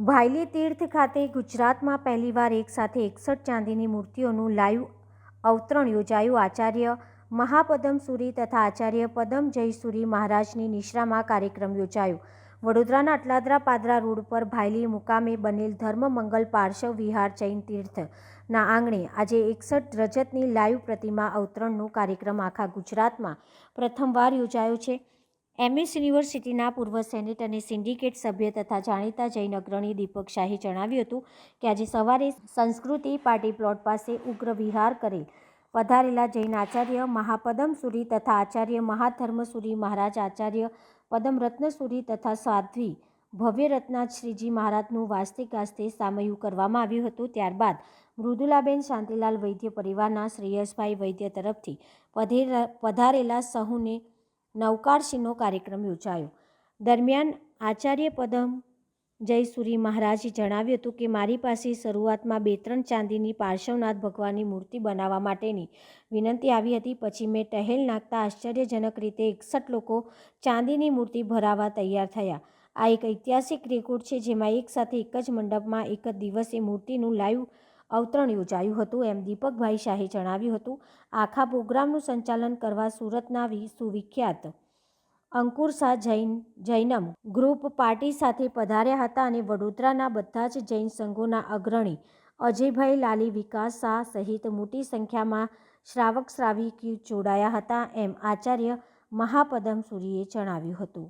ભાયલી તીર્થ ખાતે ગુજરાતમાં પહેલીવાર એકસાથે એકસઠ ચાંદીની મૂર્તિઓનું લાઈવ અવતરણ યોજાયું. આચાર્ય મહાપદમ સુરી તથા આચાર્ય પદમ જયસુરી મહારાજની નિશ્રામાં કાર્યક્રમ યોજાયો. વડોદરાના અટલાદરા પાદરા રોડ પર ભાયલી મુકામે બનેલ ધર્મ મંગલ પાર્શ્વ વિહાર જૈન તીર્થના આંગણે આજે એકસઠ રજતની લાઈવ પ્રતિમા અવતરણનો કાર્યક્રમ આખા ગુજરાતમાં પ્રથમવાર યોજાયો છે. એમએસ યુનિવર્સિટીના પૂર્વ સેનેટ અને સિન્ડિકેટ સભ્ય તથા જાણીતા જૈન અગ્રણી દીપક શાહે જણાવ્યું હતું કે આજે સવારે સંસ્કૃતિ પાર્ટી પ્લોટ પાસે ઉગ્ર વિહાર કરેલ. પધારેલા જૈન આચાર્ય મહાપદમ સુરી તથા આચાર્ય મહાધર્મસુરી મહારાજ આચાર્ય પદમ રત્નસુરી તથા સાધ્વી ભવ્ય રત્નાથ શ્રીજી મહારાજનું વાસ્તિક ગાસ્તે સામયું કરવામાં આવ્યું હતું. ત્યારબાદ મૃદુલાબેન શાંતિલાલ વૈદ્ય પરિવારના શ્રેયસભાઈ વૈદ્ય તરફથી પધેરા, પધારેલા સહુને નવકારશીનો કાર્યક્રમ યોજાયો. દરમિયાન આચાર્ય પદમ જયસુરી મહારાજે જણાવ્યું હતું કે, મારી પાસે શરૂઆતમાં બે ત્રણ ચાંદીની પાર્શ્વનાથ ભગવાનની મૂર્તિ બનાવવા માટેની વિનંતી આવી હતી. પછી મેં ટહેલ નાખતા આશ્ચર્યજનક રીતે એકસઠ લોકો ચાંદીની મૂર્તિ ભરાવા તૈયાર થયા. આ એક ઐતિહાસિક રેકોર્ડ છે, જેમાં એકસાથે એક જ મંડપમાં એક જ દિવસે મૂર્તિનું લાઈવ અવતરણ યોજાયું હતું, એમ દીપકભાઈ શાહે જણાવ્યું હતું. આખા પ્રોગ્રામનું સંચાલન કરવા સુરતના સુવિખ્યાત અંકુર શાહ જૈન, જૈનમ ગ્રુપ પાર્ટી સાથે પધાર્યા હતા અને વડોદરાના બધા જ જૈન સંઘોના અગ્રણી અજયભાઈ લાલી વિકાસ શાહ સહિત મોટી સંખ્યામાં શ્રાવક શ્રાવિકી જોડાયા હતા, એમ આચાર્ય મહાપદમ સૂરીએ જણાવ્યું હતું.